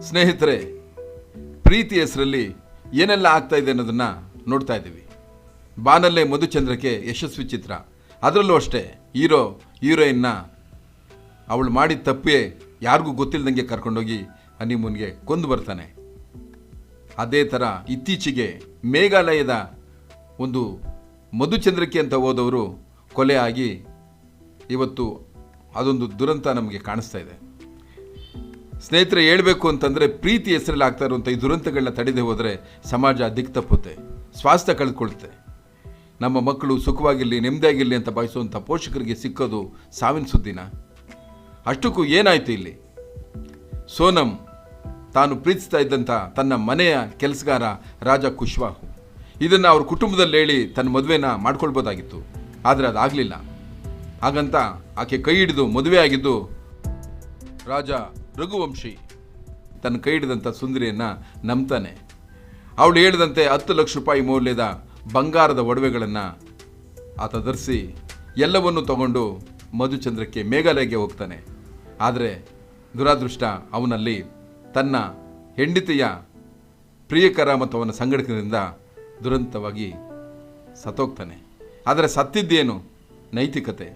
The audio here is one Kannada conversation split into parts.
ಸ್ನೇಹಿತರೆ ಪ್ರೀತಿ ಹೆಸರಲ್ಲಿ ಏನೆಲ್ಲ ಆಗ್ತಾ ಇದೆ ಅನ್ನೋದನ್ನು ನೋಡ್ತಾ ಇದ್ದೀವಿ. ಬಾನಲ್ಲೇ ಮಧುಚಂದ್ರಕ್ಕೆ ಯಶಸ್ವಿ ಚಿತ್ರ. ಅದರಲ್ಲೂ ಅಷ್ಟೇ, ಹೀರೋ, ಹೀರೋಯಿನ್ನ ಅವಳು ಮಾಡಿದ ತಪ್ಪೇ ಯಾರಿಗೂ ಗೊತ್ತಿಲ್ಲದಂಗೆ ಕರ್ಕೊಂಡೋಗಿ ಹನಿಮೂನ್ಗೆ ಕೊಂದು ಬರ್ತಾನೆ. ಅದೇ ಥರ ಇತ್ತೀಚೆಗೆ ಮೇಘಾಲಯದ ಒಂದು ಮಧುಚಂದ್ರಕ್ಕೆ ಅಂತ ಹೋದವರು ಕೊಲೆ ಆಗಿ ಇವತ್ತು ಅದೊಂದು ದುರಂತ ನಮಗೆ ಕಾಣಿಸ್ತಾ ಇದೆ. ಸ್ನೇಹಿತರೆ, ಹೇಳಬೇಕು ಅಂತಂದರೆ ಪ್ರೀತಿ ಹೆಸರಲ್ಲಿ ಆಗ್ತಾ ಇರುವಂಥ ಈ ದುರಂತಗಳನ್ನ ತಡೆದೇ ಹೋದರೆ ಸಮಾಜ ದಿಕ್ಕು ತಪ್ಪುತ್ತೆ ಸ್ವಾಸ್ಥ್ಯ ಕಳೆದುಕೊಳ್ಳುತ್ತೆ ನಮ್ಮ ಮಕ್ಕಳು ಸುಖವಾಗಿರಲಿ, ನೆಮ್ಮದಿಯಾಗಿರಲಿ ಅಂತ ಬಯಸುವಂಥ ಪೋಷಕರಿಗೆ ಸಿಕ್ಕೋದು ಸಾವಿನ ಸುದ್ದಿನ? ಅಷ್ಟಕ್ಕೂ ಏನಾಯಿತು ಇಲ್ಲಿ? ಸೋನಂ, ತಾನು ಪ್ರೀತಿಸ್ತಾ ಇದ್ದಂಥ ತನ್ನ ಮನೆಯ ಕೆಲಸಗಾರ ರಾಜ ಕುಶ್ವಾಹು. ಇದನ್ನು ಅವ್ರ ಕುಟುಂಬದಲ್ಲಿ ಹೇಳಿ ತನ್ನ ಮದುವೆನ ಮಾಡ್ಕೊಳ್ಬೋದಾಗಿತ್ತು. ಆದರೆ ಅದಾಗಲಿಲ್ಲ. ಹಾಗಂತ ಆಕೆ ಕೈ ಹಿಡಿದು ಮದುವೆ ಆಗಿದ್ದು ರಾಜ ರಘುವಂಶಿ ತನ್ನ ಕೈ ಹಿಡಿದಂಥ ಸುಂದರಿಯನ್ನು ನಂಬ್ತಾನೆ. ಅವಳು ಹೇಳಿದಂತೆ ಹತ್ತು ಲಕ್ಷ ರೂಪಾಯಿ ಮೌಲ್ಯದ ಬಂಗಾರದ ಒಡವೆಗಳನ್ನು ಆತ ಧರಿಸಿ ಎಲ್ಲವನ್ನೂ ತಗೊಂಡು ಮಧುಚಂದ್ರಕ್ಕೆ ಮೇಘಾಲಯಕ್ಕೆ ಹೋಗ್ತಾನೆ. ಆದರೆ ದುರಾದೃಷ್ಟ ಅವನಲ್ಲಿ ತನ್ನ ಹೆಂಡತಿಯ ಪ್ರಿಯಕರ ಮತ್ತು ಅವನ ಸಂಘಟಕರಿಂದ ದುರಂತವಾಗಿ ಸತ್ತೋಗ್ತಾನೆ. ಆದರೆ ಸತ್ತಿದ್ದೇನು? ನೈತಿಕತೆ.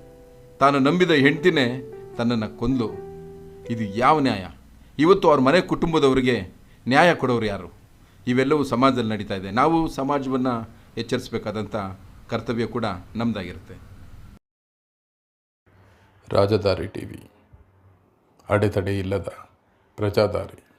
ತಾನು ನಂಬಿದ ಹೆಂಡತಿನೇ ತನ್ನನ್ನು ಕೊಂದು ಇದು ಯಾವ ನ್ಯಾಯ? ಇವತ್ತು ಅವ್ರ ಮನೆ ಕುಟುಂಬದವರಿಗೆ ನ್ಯಾಯ ಕೊಡೋರು ಯಾರು? ಇವೆಲ್ಲವೂ ಸಮಾಜದಲ್ಲಿ ನಡೀತಾ ಇದೆ. ನಾವು ಸಮಾಜವನ್ನು ಎಚ್ಚರಿಸಬೇಕಾದಂಥ ಕರ್ತವ್ಯ ಕೂಡ ನಮ್ಮದಾಗಿರುತ್ತೆ ರಾಜಧಾರಿ ಟಿ ವಿ ಅಡೆತಡೆ ಇಲ್ಲದ ಪ್ರಜಾದಾರಿ.